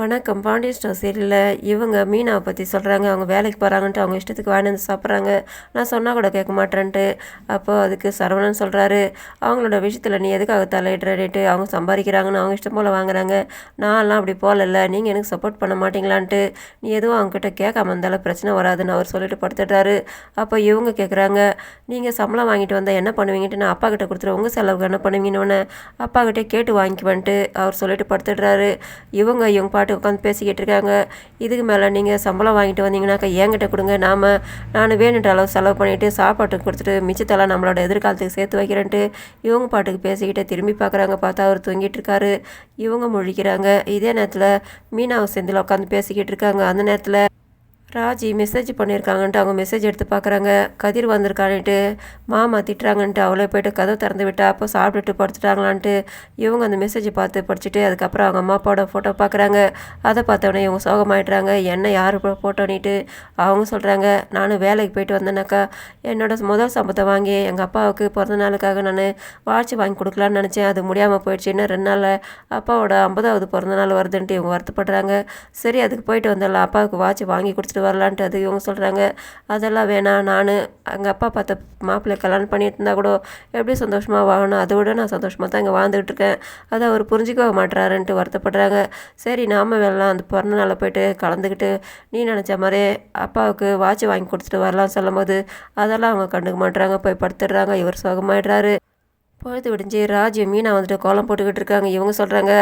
வணக்கம். பாண்டிய ஸ்டோர் சீரியலில் இவங்க மீனாவை பற்றி சொல்கிறாங்க அவங்க வேலைக்கு போகிறாங்கன்ட்டு அவங்க இஷ்டத்துக்கு வாங்கி வந்து சாப்பிட்றாங்க. நான் சொன்னால் கூட கேட்க மாட்டேன்ட்டு. அப்போது அதுக்கு சரவணன் சொல்கிறாரு அவங்களோட விஷயத்தில் நீ எதுக்காக தலையிடுறேட்டு அவங்க சம்பாதிக்கிறாங்கன்னு அவங்க இஷ்டம் போல் வாங்குறாங்க. நான்லாம் அப்படி போகலல்ல நீங்கள் எனக்கு சப்போர்ட் பண்ண மாட்டீங்களான்ட்டு. நீ எதுவும் அவங்ககிட்ட கேட்காம இருந்தாலும் பிரச்சனை வராதுன்னு அவர் சொல்லிட்டு படுத்துட்டாரு. அப்போ இவங்க கேட்குறாங்க நீங்கள் சம்பளம் வாங்கிட்டு வந்தால் என்ன பண்ணுவீங்கன்ட்டு நான் அப்பா கிட்ட கொடுத்துரு உங்கள் செலவுக்கு என்ன பண்ணுவீங்கன்னு அப்பா கிட்டே கேட்டு வாங்கிக்குவேன்ட்டு அவர் சொல்லிட்டு படுத்துடுறாரு. இவங்க இவங்க பாட்டு உட்காந்து பேசிக்கிட்டு இருக்காங்க. இதுக்கு மேலே நீங்கள் சம்பளம் வாங்கிட்டு வந்தீங்கன்னாக்கா என்கிட்ட கொடுங்க. நாம் நான் வேணுன்ற அளவு செலவு பண்ணிவிட்டு சாப்பாட்டுக்கு கொடுத்துட்டு மிச்சத்தெல்லாம் நம்மளோட எதிர்காலத்துக்கு சேர்த்து வைக்கிறேன்ட்டு இவங்க பாட்டுக்கு பேசிக்கிட்டே திரும்பி பார்க்குறாங்க பார்த்தா அவர் தூங்கிட்டு இருக்காரு. இவங்க முழிக்கிறாங்க. இதே நேரத்தில் மீனாவை செந்தில் உட்காந்து பேசிக்கிட்டு இருக்காங்க. அந்த நேரத்தில் ராஜி மெசேஜ் பண்ணியிருக்காங்கன்ட்டு அவங்க மெசேஜ் எடுத்து பார்க்குறாங்க. கதிர் வந்திருக்கான்ட்டு மாமா திட்டுறாங்கன்ட்டு அவளே போய்ட்டு கதவு திறந்து விட்டா அப்போ சாப்பிட்டுட்டு படுத்துட்டாங்களான்ட்டு இவங்க அந்த மெசேஜை பார்த்து படிச்சுட்டு அதுக்கப்புறம் அவங்க அம்மா அப்பாவோட ஃபோட்டோ பார்க்குறாங்க. அதை பார்த்தோன்னே இவங்க சோகமாயிடுறாங்க. என்ன யார் ஃபோட்டோனிட்டு அவங்க சொல்கிறாங்க நானும் வேலைக்கு போயிட்டு வந்தேனாக்கா என்னோட முதல் சம்பத்தை வாங்கி எங்கள் அப்பாவுக்கு பிறந்த நாளுக்காக நான் வாட்ச் வாங்கி கொடுக்கலான்னு நினச்சேன். அது முடியாமல் போயிடுச்சு. இன்னும் ரெண்டு நாளில் அப்பாவோட ஐம்பதாவது பிறந்த நாள் வருதுன்ட்டு இவங்க வருத்தப்படுறாங்க. சரி அதுக்கு போயிட்டு வந்துடலாம் அப்பாவுக்கு வாட்ச் வாங்கி கொடுத்துட்டு வரலான்ட்டு அது இவங்க சொல்கிறாங்க அதெல்லாம் வேணாம். நான் எங்கள் அப்பா பார்த்த மாப்பிள்ளை கல்யாணம் பண்ணிட்டு இருந்தால் கூட எப்படி சந்தோஷமாக வாங்கணும் அதை விட நான் சந்தோஷமாக தான் இங்கே வாழ்ந்துகிட்டு இருக்கேன். அதை அவர் புரிஞ்சிக்க மாட்டுறாருன்ட்டு வருத்தப்படுறாங்க. சரி நாம வேணாம். அந்த பிறந்த நாளில் போயிட்டு கலந்துக்கிட்டு நீ நினச்ச மாதிரியே அப்பாவுக்கு வாட்ச் வாங்கி கொடுத்துட்டு வரலாம் சொல்லும்போது அதெல்லாம் அவங்க கண்டுக்க மாட்டுறாங்க போய் படுத்துடுறாங்க. இவர் சுகமாயிடுறாரு. பொழுது விடிஞ்சு ராஜ் மீனா வந்துட்டு கோலம் போட்டுக்கிட்டு இருக்காங்க. இவங்க சொல்கிறாங்க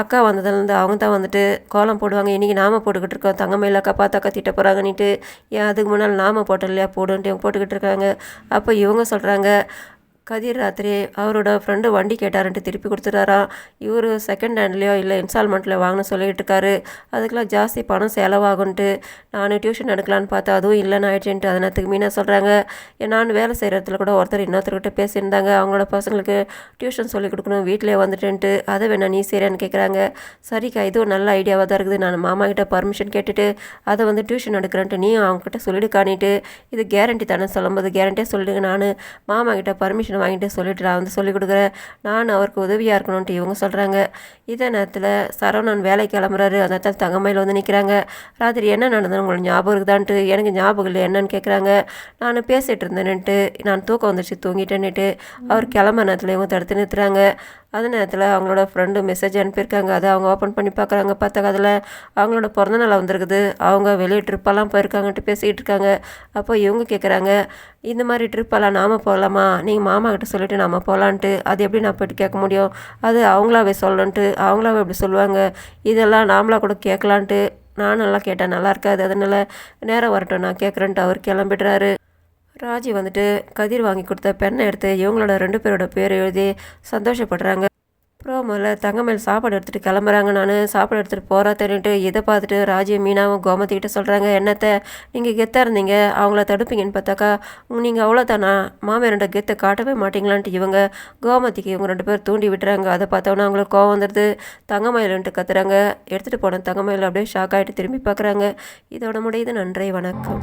அக்கா வந்ததுலேருந்து அவங்க தான் வந்துட்டு கோலம் போடுவாங்க. இன்றைக்கி நாம போட்டுக்கிட்டு இருக்கோம். தங்கமயில் அக்கா பார்த்து அக்கா திட்ட போகிறாங்கன்னுட்டு ஏன் அதுக்கு முன்னால் நாம போட்டோம் இல்லையா? போடுன்ட்டு இவங்க போட்டுக்கிட்டு இருக்காங்க. அப்போ இவங்க சொல்கிறாங்க கதிர் ராத்திரி அவரோட ஃப்ரெண்டு வண்டி கேட்டாருன்ட்டு திருப்பி கொடுத்துட்டாராம் இவர் செகண்ட் ஹேண்ட்லேயோ இல்லை இன்ஸ்டால்மெண்ட்டில் வாங்கணும்னு சொல்லிகிட்டு இருக்காரு. அதுக்கெலாம் ஜாஸ்தி பணம் செலவாகுன்ட்டு நான் டியூஷன் எடுக்கலான்னு பார்த்தா அதுவும் இல்லைன்னு ஆயிடுச்சுன்ட்டு அதனத்துக்கு மீனாக சொல்கிறாங்க நான் வேலை செய்கிற இடத்துல கூட ஒருத்தர் இன்னொருத்தர்கிட்ட பேசியிருந்தாங்க. அவங்களோட பசங்களுக்கு டியூஷன் சொல்லி கொடுக்கணும் வீட்டிலே வந்துட்டுன்ட்டு. அதை வேணா நீ செய்கிறேன்னு கேட்குறாங்க சரிக்கா இதுவும் நல்ல ஐடியாவாக தான் இருக்குது. நான் மாமா கிட்ட பர்மிஷன் கேட்டுட்டு அதை வந்து டியூஷன் எடுக்கிறேன்ட்டு நீ அவங்ககிட்ட சொல்லிட்டு காணிட்டு இது கேரண்டி தானே சொல்லும்போது கேரண்டியாக சொல்லிடுங்க நான். மாமா கிட்ட பர்மிஷன் பர்மிஷன் வாங்கிட்டு சொல்லிட்டு நான் வந்து சொல்லிக் கொடுக்குறேன். நான் அவருக்கு உதவியாக இருக்கணும்ன்ட்டு இவங்க சொல்கிறாங்க இதே நேரத்தில் சரவணன் வேலை கிளம்புறாரு. அந்த இடத்துல தங்கமையில் வந்து நிற்கிறாங்க ராத்திரி என்ன நடந்தது உங்களுக்கு ஞாபகம் இருக்குதான்ட்டு? எனக்கு ஞாபகம் இல்லை. என்னன்னு கேட்குறாங்க நான் பேசிகிட்டு இருந்தேன்ட்டு நான் தூக்கம் வந்துடுச்சு தூங்கிட்டேன்னுட்டு அவர் கிளம்ப நேரத்தில் இவங்க தடுத்து நிறுத்துறாங்க. அந்த நேரத்தில் அவங்களோட ஃப்ரெண்டு மெசேஜ் அனுப்பியிருக்காங்க. அதை அவங்க ஓப்பன் பண்ணி பார்க்குறாங்க. பார்த்த அதில் அவங்களோட பிறந்தநாள் வந்திருக்குது. அவங்க வெளியே ட்ரிப்பெல்லாம் போயிருக்காங்கன்ட்டு பேசிக்கிட்டு இருக்காங்க. அப்போ இவங்க கேட்குறாங்க இந்த மாதிரி ட்ரிப்பெல்லாம் நாம் போகலாமா நீங்கள் மாமா கிட்ட சொல்லிவிட்டு நாம் போகலான்ட்டு அது எப்படி நான் போய்ட்டு கேட்க முடியும்? அது அவங்களாவே சொல்லணுன்ட்டு. அவங்களாவே எப்படி சொல்லுவாங்க. இதெல்லாம் நாமளாக கூட கேட்கலான்ட்டு. நான் நல்லா கேட்டேன். நல்லா இருக்காது. அதனால் நேரம் வரட்டும். நான் கேட்குறேன்ட்டு அவர் கிளம்பிடுறாரு. ராஜி வந்துட்டு கதிர் வாங்கி கொடுத்த பெண்ணை எடுத்து இவங்களோட ரெண்டு பேரோட பேர் எழுதி சந்தோஷப்படுறாங்க. ப்ரோமோவில் தங்கமேல் சாப்பாடு எடுத்துகிட்டு கிளம்புறாங்க. நான் சாப்பாடு எடுத்துகிட்டு போகிறா தெரிஞ்சுட்டு இதை பார்த்துட்டு ராஜி மீனாவும் கோமத்திக்கிட்ட சொல்கிறாங்க என்னத்தை நீங்கள் கெத்தாக இருந்தீங்க. அவங்கள தடுப்பீங்கன்னு பார்த்தாக்கா நீங்கள் அவ்வளோதானா மாமியார்கிட்ட கெத்தை காட்டவே மாட்டீங்களான்ட்டு இவங்க கோமதிக்கு இவங்க ரெண்டு பேர் தூண்டி விட்டுறாங்க. அதை பார்த்தோன்னா அவங்களுக்கு கோவம் வந்துடுது தங்கமயிலன்ட்டு கத்துறாங்க. எடுத்துகிட்டு போன தங்கமயில் அப்படியே ஷாக் ஆகிட்டு திரும்பி பார்க்குறாங்க. இதோட முடியுது நன்றி வணக்கம்.